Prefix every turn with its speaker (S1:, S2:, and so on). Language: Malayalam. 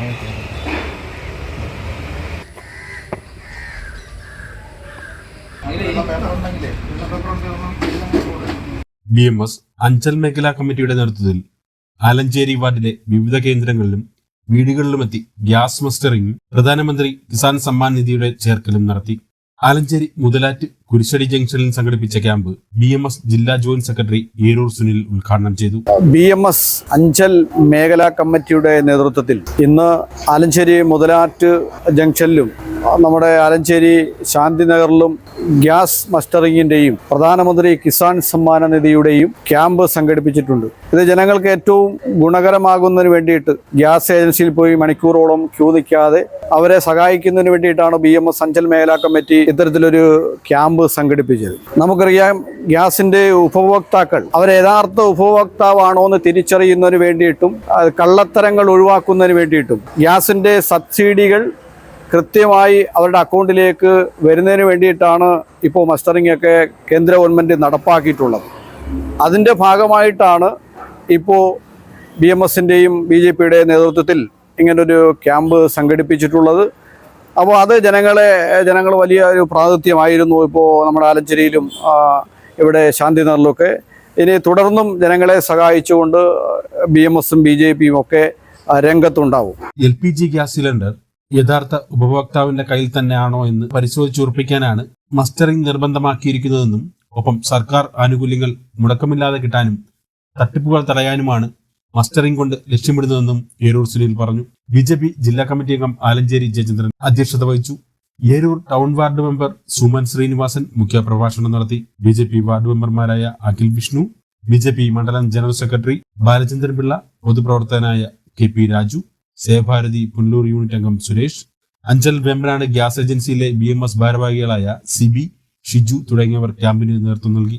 S1: ബി എം എസ് അഞ്ചൽ മേഖലാ കമ്മിറ്റിയുടെ നേതൃത്വത്തിൽ ആലഞ്ചേരി വാർഡിലെ വിവിധ കേന്ദ്രങ്ങളിലും വീടുകളിലുമെത്തി ഗ്യാസ് മസ്റ്ററിംഗും പ്രധാനമന്ത്രി കിസാൻ സമ്മാൻ നിധിയുടെ ചേർക്കലും നടത്തി. ആലഞ്ചേരി മുതലാറ്റ് കുരിശടി ജംഗ്ഷനിൽ സംഘടിപ്പിച്ച ക്യാമ്പ് ബി എം എസ് ജില്ലാ ജോയിന്റ് സെക്രട്ടറി ഏരൂർ സുനിൽ ഉദ്ഘാടനം ചെയ്തു.
S2: ബി എം എസ് അഞ്ചൽ മേഖലാ കമ്മിറ്റിയുടെ നേതൃത്വത്തിൽ ഇന്ന് ആലഞ്ചേരി മുതലാറ്റ് ജംഗ്ഷനിലും നമ്മുടെ ആലഞ്ചേരി ശാന്തിനഗറിലും ഗ്യാസ് മസ്റ്ററിങ്ങിന്റെയും പ്രധാനമന്ത്രി കിസാൻ സമ്മാന നിധിയുടെയും ക്യാമ്പ് സംഘടിപ്പിച്ചിട്ടുണ്ട്. ഇത് ജനങ്ങൾക്ക് ഏറ്റവും ഗുണകരമാകുന്നതിന് വേണ്ടിയിട്ട് ഗ്യാസ് ഏജൻസിയിൽ പോയി മണിക്കൂറോളം ക്യൂ നിൽക്കാതെ അവരെ സഹായിക്കുന്നതിന് വേണ്ടിയിട്ടാണ് ബി എം എസ് അഞ്ചൽ മേഖലാ കമ്മിറ്റി ഇത്തരത്തിലൊരു ക്യാമ്പ് സംഘടിപ്പിച്ചത്. നമുക്കറിയാം ഗ്യാസിന്റെ ഉപഭോക്താക്കൾ അവർ യഥാർത്ഥ ഉപഭോക്താവാണോ എന്ന് തിരിച്ചറിയുന്നതിന് വേണ്ടിയിട്ടും കള്ളത്തരങ്ങൾ ഒഴിവാക്കുന്നതിന് വേണ്ടിയിട്ടും ഗ്യാസിന്റെ സബ്സിഡികൾ കൃത്യമായി അവരുടെ അക്കൗണ്ടിലേക്ക് വരുന്നതിന് വേണ്ടിയിട്ടാണ് ഇപ്പോൾ മസ്റ്ററിംഗ് ഒക്കെ കേന്ദ്ര ഗവൺമെന്റ് നടപ്പാക്കിയിട്ടുള്ളത്. അതിന്റെ ഭാഗമായിട്ടാണ് ഇപ്പോൾ ബി എം എസിന്റെയും ബി ജെ പിയുടെ നേതൃത്വത്തിൽ ഇങ്ങനൊരു ക്യാമ്പ് സംഘടിപ്പിച്ചിട്ടുള്ളത്. അപ്പോൾ അത് ജനങ്ങളെ ജനങ്ങൾ വലിയ ഒരു പ്രാതിഥ്യമായിരുന്നു ഇപ്പോൾ നമ്മുടെ ആലഞ്ചേരിയിലും ഇവിടെ ശാന്തിനഗറിലുമൊക്കെ ഇനി തുടർന്നും ജനങ്ങളെ സഹായിച്ചുകൊണ്ട് ബി എം എസും ബി ജെ പിയും ഒക്കെ രംഗത്തുണ്ടാവും.
S1: L P G gas cylinder യഥാർത്ഥ ഉപഭോക്താവിന്റെ കയ്യിൽ തന്നെയാണോ എന്ന് പരിശോധിച്ചുറപ്പിക്കാനാണ് മസ്റ്ററിംഗ് നിർബന്ധമാക്കിയിരിക്കുന്നതെന്നും ഒപ്പം സർക്കാർ ആനുകൂല്യങ്ങൾ മുടക്കമില്ലാതെ കിട്ടാനും തട്ടിപ്പുകൾ തടയാനുമാണ് മസ്റ്ററിംഗ് കൊണ്ട് ലക്ഷ്യമിടുന്നതെന്നും ഏരൂർ സുനിൽ പറഞ്ഞു. ബി ജെ പി ജില്ലാ കമ്മിറ്റി അംഗം ആലഞ്ചേരി ജയചന്ദ്രൻ അധ്യക്ഷത വഹിച്ചു. Eroor town ward member Suman Srinivasan മുഖ്യപ്രഭാഷണം നടത്തി. ബി ജെ പി വാർഡ് മെമ്പർമാരായ Akhil Vishnu B J P മണ്ഡലം general secretary Balachandran Pillai പൊതുപ്രവർത്തകനായ K P Raju Sevabharathi Pulloor unit അംഗം സുരേഷ് അഞ്ചൽ വെമ്പനാട് ഗ്യാസ് ഏജൻസിയിലെ ബി എം എസ് ഭാരവാഹികളായ സിബി ഷിജു തുടങ്ങിയവർ ക്യാമ്പിന് നേതൃത്വം നൽകി.